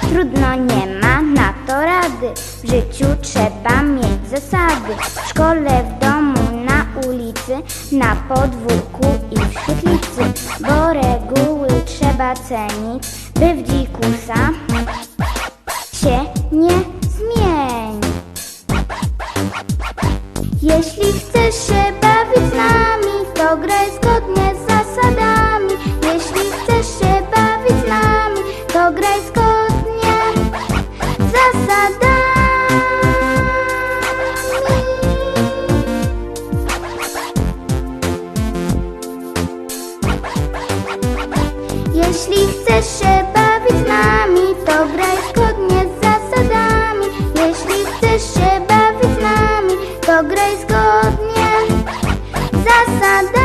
Trudno nie ma na to rady. W życiu trzeba mieć zasady. W szkole, w ulicy, na podwórku i w świetlicy. Bo reguły trzeba cenić, by w dzikusa się nie zmieni. Jeśli chcesz się Jeśli chcesz się bawić z nami, to graj zgodnie z zasadami. Jeśli chcesz się bawić z nami, to graj zgodnie z zasadami.